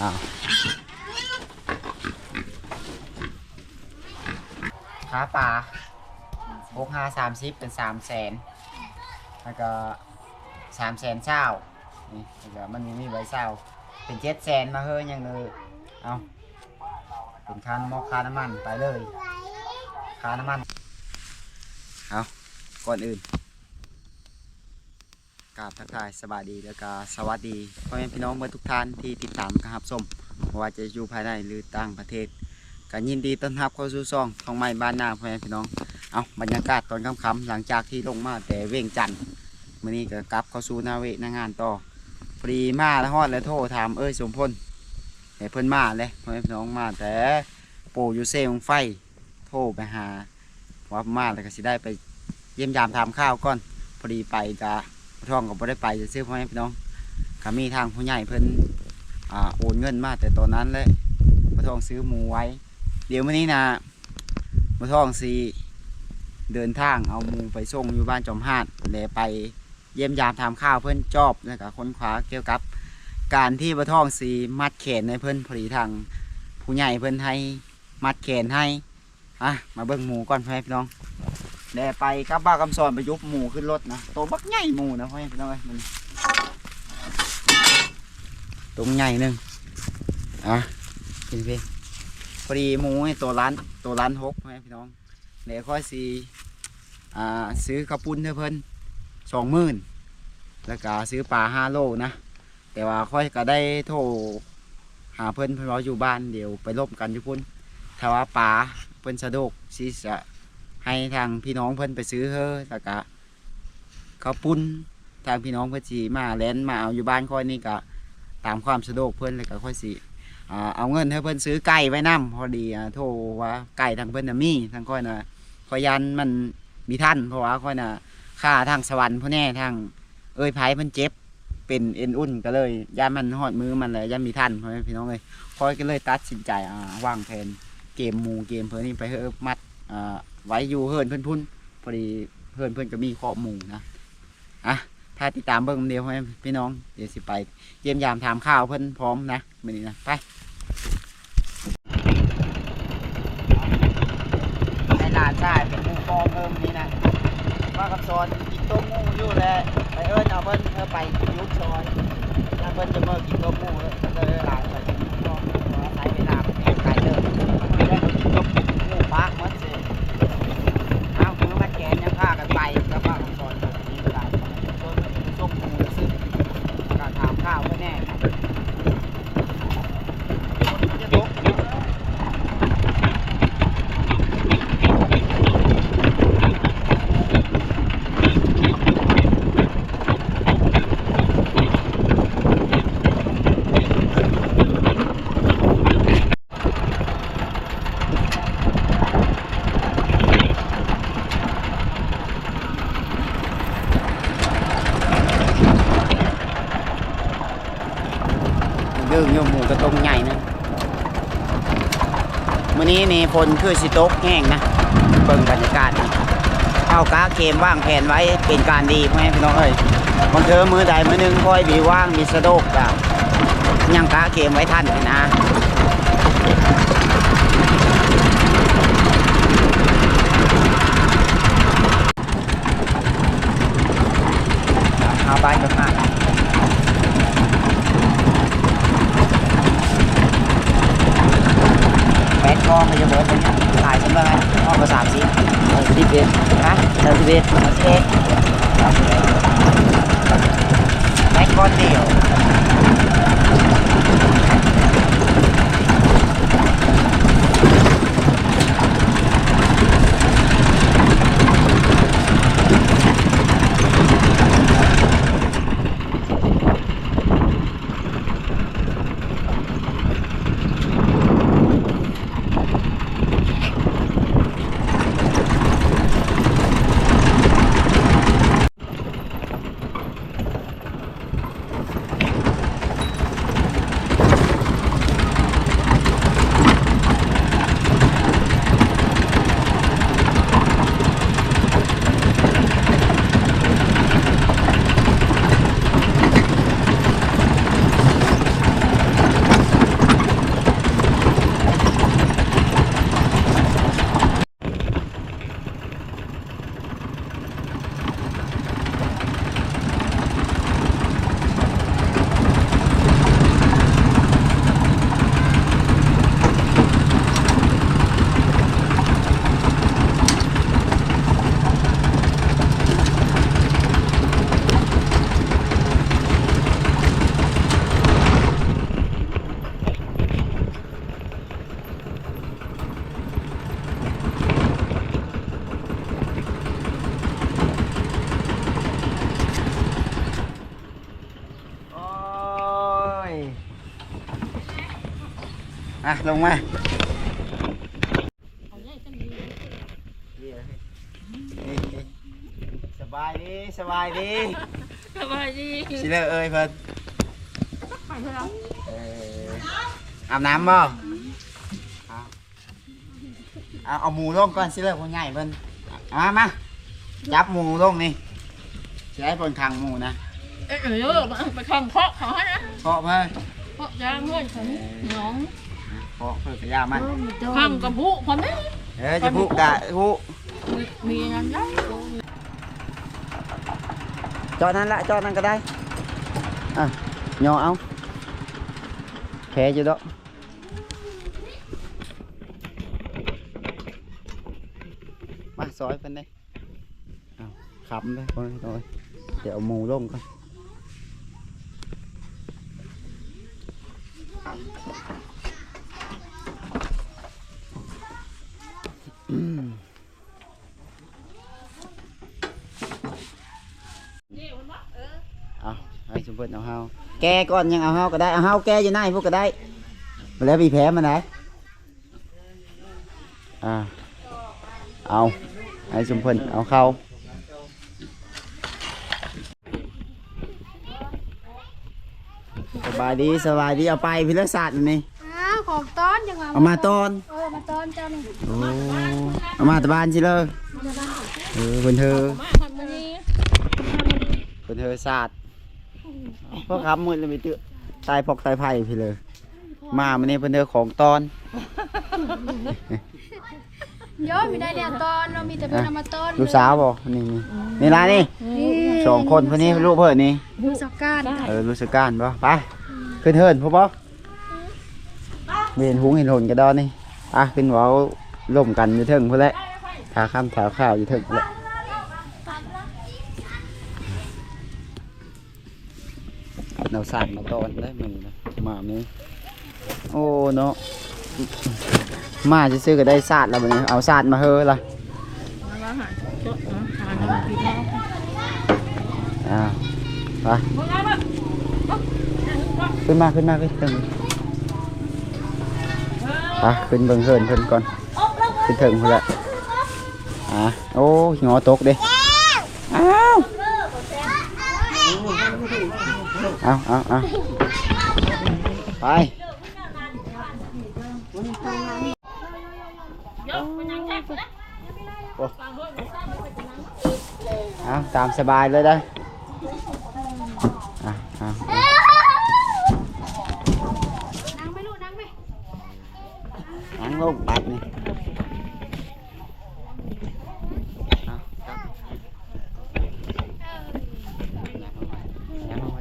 อ้าวขาป่าหกห้าสามสิบเป็นสามแสนแล้วก็สามแสนเช้านี่แล้วก็มันมีใบเช้าเป็นเจ็ดแสนมาเฮ้ยยังเลยเอาเป็นค่าน้ำมอกค่าน้ำมันไปเลยค่าน้ำมันเอาก่อนอื่น กราบทักทายสบายดีแล้วก็สวัสดีพ่อแม่พี่น้องเมื่อทุกท่านที่ติดตามครับส้มว่าจะอยู่ภายในหรือต่างประเทศก็ยินดีต้อนรับเข้าสู่ซองของไม้บ้านนาพ่อแม่พี่น้องเอาบรรยากาศตอนค่ำๆหลังจากที่ลงมาแต่เวียงจันทน์มื่อนี้ก็กลับเข้าสู่นาเวหนางานต่อพอดีมาแล้วฮอดแล้วโทรถามเอ้ยสมพลให้เพิ่นมาเลยพ่อแม่พี่น้องมาแต่โปรอยู่เซงไฟโทรไปหาว่ามาแล้วก็สิได้ไปเยี่ยมยามทำข้าวก่อนพอดีไปกะ ท่องก็บ่ได้ไปจะซื้อพ่อแม่พี่น้องก็มีทางผู้ใหญ่เพิ่นอ่าโอนเงินมาแต่ตอนนั้นเลยพ่อทองซื้อหมูไว้ เดี๋ยวมื้อนี้นะพ่อทองสิเดินทางเอาหมูไปส่งอยู่บ้านจอมหาดแล้วไปเยี่ยมยามทำข้าวเพื่อนจอบแล้วก็ค้นคว้าเกี่ยวกับการที่บะท่องสีมัดแขนในเพื่อนผลิทางผู้ใหญ่เพื่อนให้มัดแขนให้อะมาเบิ่งหมูก่อนพ่อแม่พี่น้อง แล้วไปกับบ้าวกำสอนไปยุบหมูขึ้นรถนะตัวบักใหญ่หมูนะพ่อแม่พี่น้องเอ้ยมันตรงใหญ่หนึงอะกินไปพอดีหมูตัวล้านตัวล้านหกพ่อแม่พี่น้องเดี๋ยวค่อยสีอ่าซื้อกระปุ้นให้เพิ่นสองหมื่นแล้วก็ซื้อปลาห้าโลนะ แต่ว่าค่อยก็ได้โทรหาเพิ่นเพิ่นรออยู่บ้านเดี๋ยวไปลบกันอยู่พุ่นถ้าว่าปลาเพิ่นสะดวกสิจะ ให้ทางพี่น้องเพิ่นไปซื้อเฮ้อแล้วก็กระปุ้นทางพี่น้องเพิ่นสีมาแลนมาเอาอยู่บ้านค่อยนี่ก็ตามความสะดวกเพิ่อนแล้วก็ค่อยสิเอาเงินให้เพิ่อนซื้อไก่ไว้นํพอดีโทรว่าไก่ทางเพิ่นน่ะมีทางค่อยน่ะขอยยันมันมีท่านเพราะว่าค่อยน่ะค่าทางสวรรค์พ่อแน่ทางเอ้ยไผมันเจ็บเป็นเอ็นอุ่นก็เลยย่านมันหอดมือมันเลยย่านมีท่านพ่อแม่พี่น้องเลยค่อยก็เลยตัดสินใจอ่าวางแผนเกมมูเกมเพื่อนนี่ไปเฮอมัดอ่า ไว้อยู่เฮิรนเพื่อนพุ่นพอดีเฮิรนเพื่อนก็มีข้อมูลนะอะถ้าติดตามเบิ่งเดียวพ่อแม่พี่น้องเดี๋ยวสิไป เยี่ยมยามถามข้าวเพื่อนพร้อมนะมื้อนี้นะไปให้หลานชายเป็นผู้กองเพิ่มนี้นะว่ากับซอนกินต้มงูอยู่แล้วไปเอิ้นเอาเพิ่นเพื่อไปยุบซอยถ้าเพิ่นจะมากินต้มงูเลยเลยหลานไปกินกองขอใช้เวลาไปเที่ไกลเดินได้มากินต้มงูปากมันสิเอามือมาแข นยังพากันไปแล้วว่ากับซอนนี่ก็ได้ซอนมันต้มงูซึ่งการถามข้าวก็แน่นะคนจะตก เรื่องโยมหมูกระตรงใหญ่นะ มื้อนี้นี่ฝนคือสิตกแห้งนะเบิ่งบรรยากาศเอากาเกมว่างแผนไว้เป็นการดีพ่อแม่พี่น้องเอ้ยบางเทอมือใดมือนึงค่อยมีว่างมีสะดกจ้ะยังกาเกมไว้ทันนี่นะเอาไปกันมา แปด กองก็จะบอกไปเนี่ยถ่ายฉันบ้างไหมกองกสามสิบเอาสิบเอ็ดฮะสามสิบเอ็ดสามสิบเอ็ดแปดก้อนเดียว อะ ลงมาสบายดีสบายดีสบายดีสิเลอเอ้ยเพิ่นไปเถอะเราเอออาบน้ำบ่เอาเอาเอาหมูลงก่อนสิเลอคนใหญ่เพิ่นเอามามาจับหมูลงนี่สิให้เพิ่นขังหมูนะเอ้ยเออมาไปข้างเพาะเขาให้นะเพาะเพิ่นเพาะยางเงื่อนเขาน้อง เพาะเพิ่นกระยามันข้างกับผู้คนนี้เออจะพุกะพุมีมีงานได้จอดนั้นละจอดนั้นก็ได้อะย่อเอาแพ้อยู่ดอกมาซอยเพิ่นได้เอาขำเลยคนน้อยเดี๋ยวเอาหมูลงก่อนอืม เอาให้สมบูรณ์เอาเฮา แกก่อนยังเอาเฮาก็ได้เอาเฮาแกอยู่ไหนพวกก็ได้มาแล้วมีแผลมันไหนอ่าเอาให้สมบูรณ์เอาเข้าสบายดีสบายดีเอาไปพิรศาสตร์นี่อ้าวของต้อนยังไงเอามาตอนเออมาต้อนเจ้านี่โอ้เอามาแตะบานสิเลยเออเพิ่นเธอมาทำมานี้เพิ่นเธอศาสตร์เพราะคำมืดเลยมีเตื้อตายพอกตายไผ่พี่เลย มามันนี่เพิ่นเธอของตอนเยอะไม่ได้เนี่ยต้อนเรามีแต่เพื่อนเอามาต้อนลูกสาวบ่นี่นี่นี่ล่ะนี่นี่สองคนคนนี้ลูกเพิ่นนี่ดูสักการเออรู้สึกการบ่ไปขึ้นเฮิรนพ่อบ่เวียนหุงเห็นหนกระดอนนี่อะขึ้นเว้าล่มกันอยู่เทิงพุ่นแหละขาข้ามแถวข้าวอยู่เทิงพุ่นแหละ สั่นมาตอนได้มือนะมามีโอ้เนาะมาจะซื้อก็ได้ศาสตร์แล้วบันเอาศาสตร์มาเฮอละอ่าไปขึ้นมาขึ้นมาขึ้นเทิงไปขึ้นเบิ่งเฮินเพิ่นก่อนขึ้นเทิงพุ่นละอะโอ้ยงอตกเด้อ้าว เอาเอาเอาไปเอาตามสบายเลยได้ออะเอาเอา นั่งไปลูกนั่งไป นั่งลงปัดนี่เอาครับยับเอาไว้ยับเอาไว้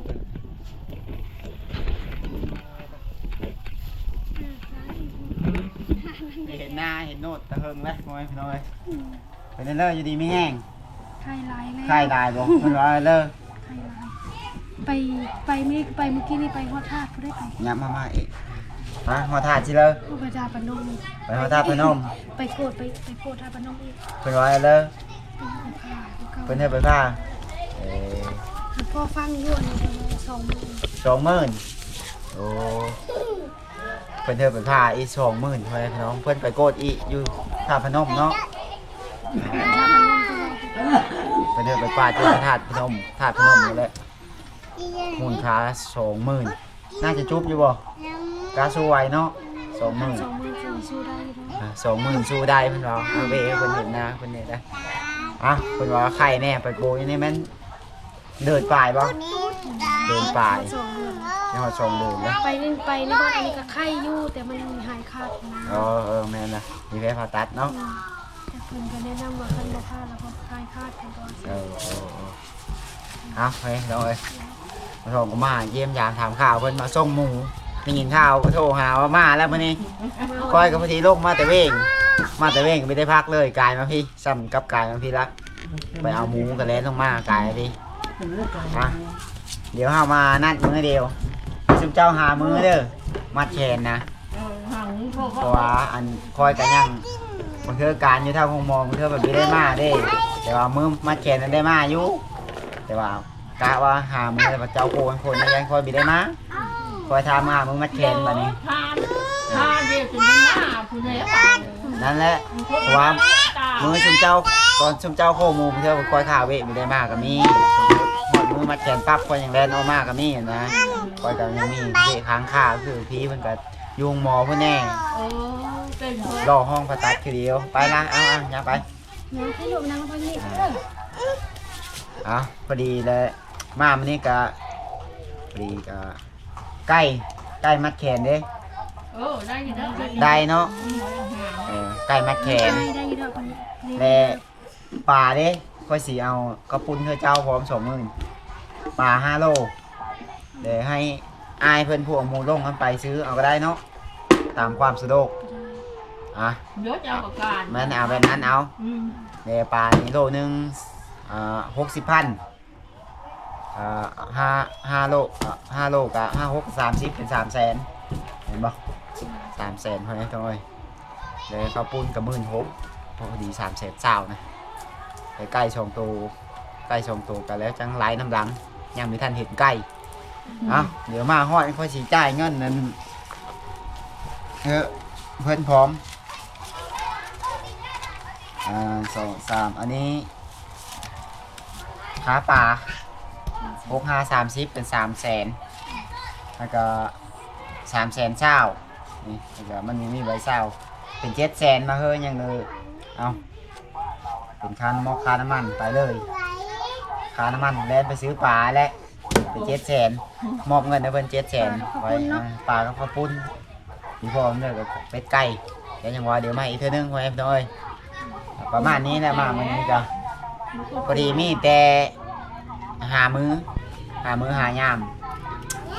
เห็นหน้าเห็น โนดตะเฮิงแล้วมอยพี่น้อยเป็นเลิศอยู่ดีไม่แห้งไข่ลายแล้วไข่ลายบ่มันว่าเลิศไข่ลาย ไปไปไม่ไปเมื่อกี้นี่ไปฮอดธาตุเขาได้ไปยับมามาอีกมาหัวถาดสิเลยอุปดาปนมไปหัวถาดพนม ไปโกดไปไปโกดทาปนมอีกเป็นว่าเลิศเป็นไปผ่าเขาเป็นเทพไปผ้าเออพ่อฟังอยู่อันนี้ประมาณสองหมื่น สองหมื่นโอ้ เป็นเทพไปผ้าอีกสองหมื่นเพื่อนพี่น้องเพื่อนไปโกดอีอยู่ท่าพนมเนาะทาปนมตัวเป็นเทพไปป่าที่ถาดพนมถาดพนมนี่แหละมูลค่าสองหมื่นน่าจะจุบอยู่บ่กาสู้ไหวเนาะสองหมื่นสองหมื่นสี่สู้ได้อยู่เนาะสองหมื่นสู้ได้เพื่อนเราเอาไปเพื่อนเห็นนะเพื่อนเห็นนะอะเพื่อนว่าไข่แน่ไปโบยนี่แม่นเดินป่ายบ่เดินป่ายสอง เดือนนี่เขาสองเดินแล้วไปนี่ไปในบ้านอันนี้ก็ไข่อยู่แต่มันหายขาดนะเออเออแม่นนะมีแพ้ผ่าตัดเนาะแต่เพิ่นก็แนะนำว่าคันบ่พลาดแล้วก็หายขาดกันก่อนเออเออเออเอาไปเราเอ้ยมาส่งก็มาเยี่ยมยามถามข่าวเพิ่นมาส่งหมูได้ยินข่าวก็โทรหาว่ามาแล้วมื้อนี้คอยกับพอดีลงมาแต่เวง มาแต่เวงก็ไม่ได้พักเลยกายมาพี่ซ้ำกับกายมาพี่ละไปเอาหมูกันแล้วลงมากายพี่อะเดี๋ยวเฮามานัดมื้อเดียว ซุมเจ้าหามื้อเด้อมัดแขนนะห่างพ่อเพราะว่าอันคอยกันยังบางเทื่อการอยู่เท่าคงมองบางเทื่อแบบไม่ได้มาเด้ แต่ว่ามือมาแขนนั้นได้มาอยู่แต่ว่ากะว่าหามือแต่ว่าเจ้าโคนคนนั้นยังคอยไม่ได้มาคอยทำมามึงมัดแขนบัดนี้ทานทานเดียวจนเป็นหน้าผู้แล้วนั่นแหละเพราะว่ามือชุมเจ้าตอนชุมเจ้าโคหมูเพื่อคอยข่าวเวทไม่ได้มากก็มีหอดมือ มัดแขนปั๊บคอยอย่างแรนเอามากก็มีนะคอยก็ยังมีเวค้างข่าคือพี่เพิ่นก็ยุงหมอเพิ่นแน่เออเป็นเพื่อนรอห้องผ่าตัดคือเดียวไปละเอาเอาอย่าไปน้องให้ลูกนั่งไปนี่เด้ออะพอดีเลยมามันนี่ก็พอดีก็ใกล้ใกล้มัดแขนเด้เออได้ยินแล้วได้เนาะเออใกล้มัดแขนได้ได้อยู่ดอกคนนี้นี่และป่าเด้ก็สีเอากระปุนเธอเจ้าพร้อมสองหมื่น ป่าห้าโลเดี๋ยวให้อายเพื่อนพวกหมูลงกันไปซื้อเอาก็ได้เนาะตามความสะดวกอะเดี๋ยวจะเอาประการแมันเอาแบบนั้นเอาอืมเดี๋ยวป่านี่โลหนึงอ่าหกสิบพันอ่าห้าห้าโลอะห้าโลกับห้าหกสามสิบเป็นสามแสนเห็นบ่สามแสนเท่านั้นเท่านั้นเดี๋ยวเขาวปุ้นกับหมื่นหกพอดีสามแสนเศร้านะไปใกล้ชองตูใกล้ชองตูกันแล้วจังไหลน้ำหลัง ยังไม่ทันเห็นใกล้เอ้าเดี๋ยวมาฮอดค่อยสีจ่ายเงินนั้นเออเพื่อนพร้อมอ่าสองสามอันนี้ขาป่าหกห้าสามสิบเป็นสามแสนแล้วก็สามแสนเช้านี่แล้วก็มันมีมีใบเช้าเป็นเจ็ดแสนมาเฮ้ยยังเลยเอาเป็นค่าน้ำมอกค่าน้ำมันไปเลย ค่าน้ำมันแล่นไปซื้อปลาและเป็นเจ็ดแสนมอบเงินให้เพิ่นเจ็ดแสนไว้อ่าปลากับข้าวปุ้นมีพร้อมเลยกับเป็ดไก่เดี๋ยวยังว่าเดี๋ยวมาอีกเท่านึงไว้พี่น้อยประมาณนี้แหละมาวันนี้ก็พอดีมีแต่หามือหามือหายาม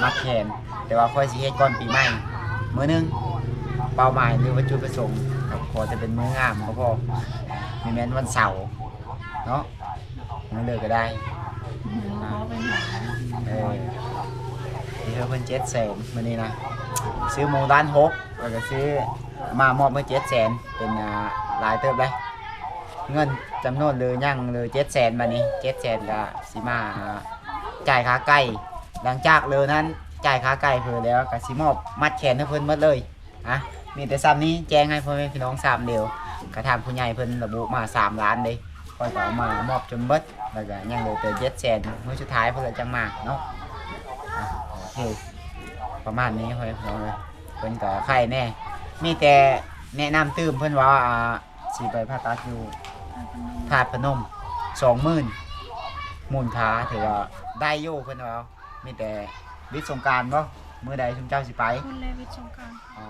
มัดแขนแต่ว่าค่อยสิเฮ็ดก่อนปีใหม่มื้อหนึงเป้าหมายหรือว่าจุดประสงค์ก็ขอจะเป็นมื้องามก็พอมีแม้นวันเสาร์เนาะ มันเลยก็ได้เขาเป็นหาเออที่เธอเพิ่นเจ็ดแสนมานี่นะซื้อหมูร้านหกแล้วก็ซื้อมามอบเมื่อเจ็ดแสนเป็นอ่าหลายเติบเลยเงินจำนวนเลยยังเลยเจ็ดแสนมานี้เจ็ดแสนก็สิมาจ่ายค่าไก่หลังจากเลยนั้นจ่ายค่าไก่เพิ่นแล้วก็สิมอบมัดแขนให้เพิ่นหมดเลยอะมีแต่ซ้ำนี้แจ้งให้พ่อแม่พี่น้องทราบเดียวกระทำผู้ใหญ่เพิ่นระบุมาสามล้านเลยค่อยก็เอามามอบจนเบิด แล้วก็ยังเหลือแต่เจ็ดแสนมื้อสุดท้ายเพิ่นเลยจังมาเนาะอะโอเคประมาณนี้ค่อยพี่น้องเลยเพิ่นก็ไข่แน่มีแต่แนะนำตื้มเพิ่นว่าอ่าสิไปผ่าตัดอยู่ธาตุพนมสองหมื่นมูลค่าถือว่าได้อยู่เพิ่นว่ามีแต่วิทย์สงกรารบ่มื้อใดชุมเจ้าสิไปคุณเลวิทสงกรารอ๋อ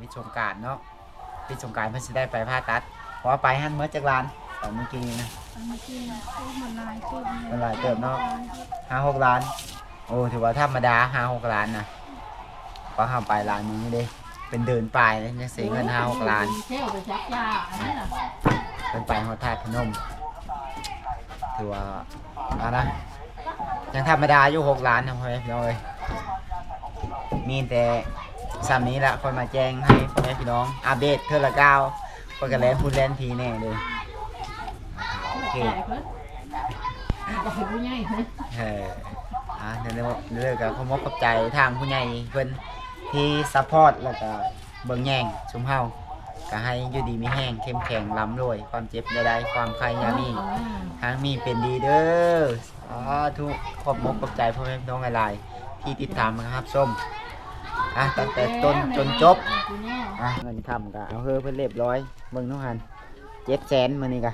วิทย์สงกรารเนาะวิทย์สงกรารเพิ่นสิได้ไปผ่าตัดเพราะว่าไปหันเมื่อจากลานตอนเมื่อกี้นี่นะเมื่อกี้นะโอ้มันลายเติมมันหลายเติบเนาะห้าหกล้าน โอ้ถือว่าธรรมดาห้าหกล้านนะเพราะห้าไปล้านนึงเด้เป็นเดินไปเลยยังเสียเงินห้าหกล้านเที่ยวไปชักยาอันนี้น่ะเป็นไปฮอดธาตุพนมถือว่าอะนะยังธรรมดาอยู่หกล้านนะพ่อแม่พี่น้องเอ้ยมีแต่สามนี้ละคนมาแจ้งให้พ่อแม่พี่น้องอัปเดตเท่าละก้าวคนกันแลนพูดแลนทีแน่เลยโอ เค ก็คือผู้ใหญ่เพิ่นเอออะเดี๋ยวเดี๋ยวกับขอมกกับใจทางผู้ใหญ่เพิ่นที่ซัพพอร์ตแล้วก็เบิ่งแยงชุมเฮาก็ให้อยู่ดีมีแห้งเข้มแข็งล้ำรวย ความเจ็บใดๆความใครยามี ทางมีเป็นดีเด้ออ๋อทุกขอบมกกับใจพ่อแม่พี่น้องหลายๆที่ติดตามนะครับส้มอะตั้งแต่ต้นจนจบ อะเงินคำก็เอาเฮ้อเพิ่นเรียบร้อยเบิ่งน้องหันเจ็ดแสนมื้อนี้กะ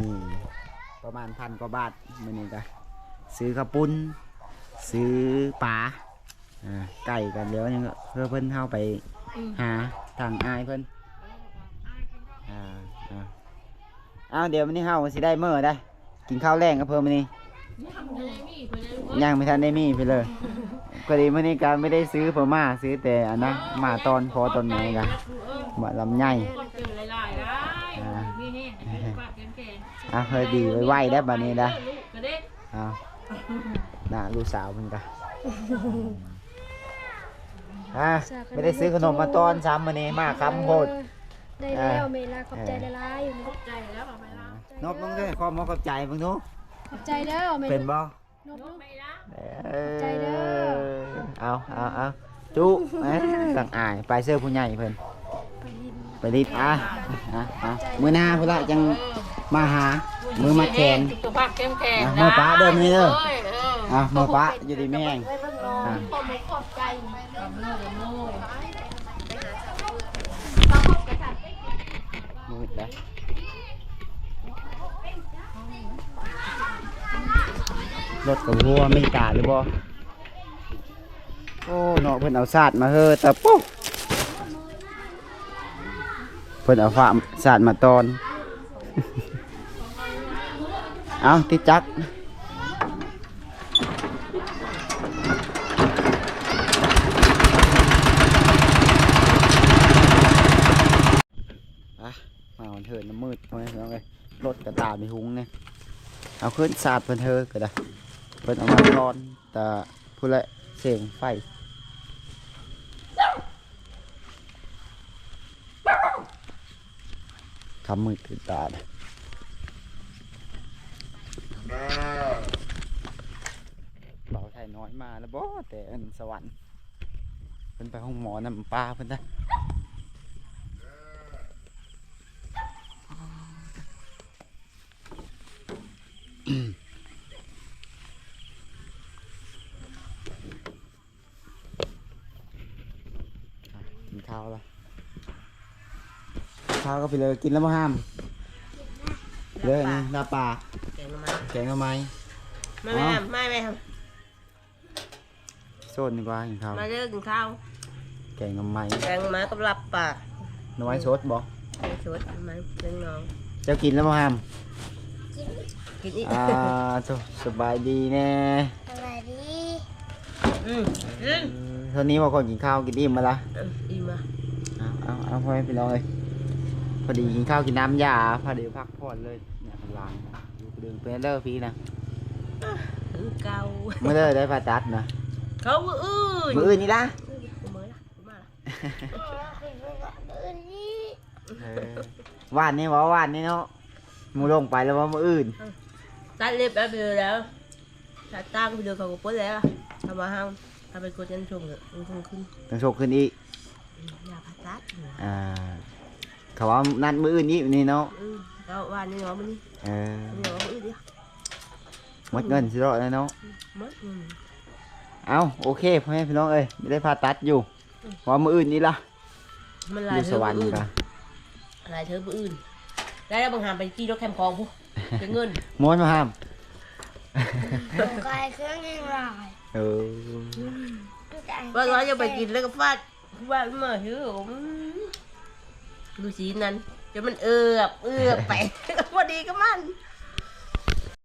นี่ประมาณพันกว่าบาทมื้อนี้กะซื้อข้าวปุ้นซื้อปลาอ่าไก่กันเดี๋ยวยังเพื่อเพิ่นเข้าไปหาทางอายเพิ่นอ่าอ่าเอาเดี๋ยวมื้อนี้เฮาสิได้มื้อได้ กินข้าวแรงกับเพิ่นมื้อนี้ยังไม่ทันได้มีไปเลยพอดีมื้อนี้การไม่ได้ซื้อเพิ่มมาซื้อแต่อันนะมาตอนพอตอนไหนกะมาลำไย อะเฮ้ยดีไว้ๆได้อบัดนี้นะลูกก็เด็กเอาน่าลูกสาวมันกะอะไม่ได้ซื้อขนมมาตอนซ้ำมื้อนี้มาคำโพดได้แล้วเมลาขอบใจละลายอยู่นี่ใจแล้วเอาไปแล้วนบมึงด้วยขอมอขอบใจมึงทุขอบใจเด้อเมเป็นบ่นบลูกไม่ละเออใจเด้อเอาเอาเอาจุเอ้ยต่างอายไปเสื้อผู้ใหญ่เพิ่น ไปลินไปดิอะอะอะมือหน้าพุ่นละจังมาหา มือมาแขน สุขภาพเข้มแข็งอะมือป้าเดินนี่เด้ออ้ยเอออะมือป้าอยู่ดีแม่งไว้เบิ่งน้องอะขอบมุกขอบใจกับมือกับมือมืดแล้วรถกับหัวไม่ตาหรือบ่โอ้เนาะเพิ่นเอาสาดมาเฮ้อแต่ปุ๊บ พิ่นเอาฝาสาดมาตอน เอาติจักมาเถิดน้ำมืดเอาไงเอาไงรถกระตามีหุงเนี่ยเอาขึ้นสาดเพิ่นเธอก็ได้เพิ่นเอามาตอนแต่พูดละเสียงไฟ คำมือตื่นตานะเบาไทยน้อยมาแล้วบ่แต่อันสวรรค์เพิ่นไปห้องหมอนำปลาเพิ่นนะอะกินข้าวแล้ว ข้าวก็ไปเลยกินแล้วมาห้ามเลยนี่ลาปลาแกงมาแกงทำไมไม่ไม่ทำไม่ไม่ทโซนดีกว่ากินข้าวำมาเลิกกินข้าวแกงทำไมแกงมากับหลับปากน้อยสดบ่ไอ้ชดมันเลี้ยงน้องเจ้ากินแล้วมาห้ามกินอีกอ่าโถสบายดีแน่สวัสดีอืมอืมเท่านี้มาคนกินข้าวกินอิ่มมาละเอออิ่มอะเอาเอาเอาพ่อแม่พี่น้องเลย พอดีกินข้าวกินน้ำยาพอดีพักผ่อนเลยเนี่ยกำลังอยู่ดึงเป็นเลอร์พี่นะถึงเก่าเมื่อเลอได้ผ่าตัดนะเขาอื้อมืออื่นนี่ละกูเมื่อละกูมาละเออว่านนี่วะว่านนี่เนาะมูลงไปแล้วว่ามืออื่นตัดเล็บแป๊บเดียวแล้วตัดตั้งไปเดียวเขาก็พ้นแล้วทำมาห้ามทำไปกดยันชงเลยมันคงขึ้นต้องโชคขึ้นอีกอย่าพัดตัดอ่า เขาว่านัดมืออื่นนี่นี่เนาะอืมแล้ววันนี้น้องมันนี่เออมันน้องอื้อดิหมดเงินสิรอดแล้วเนาะ mất ừ. เอาโอเคพ่อแม่พี่น้องเอ้ยไม่ได้ผ่าตัดอยู่ว่ามืออื่นนี่ละ mình อยู่ lại ส thứ วรรค์ bự กัน lại thứ bự đây là bằng hàm bài chi đó kèm con phu cái ngân ม้วนมาห้ามกายเครื่องยังลายเออ ดูสีนั้นเดี๋ยวมันเอือบเอือบไป พอดีก็มัน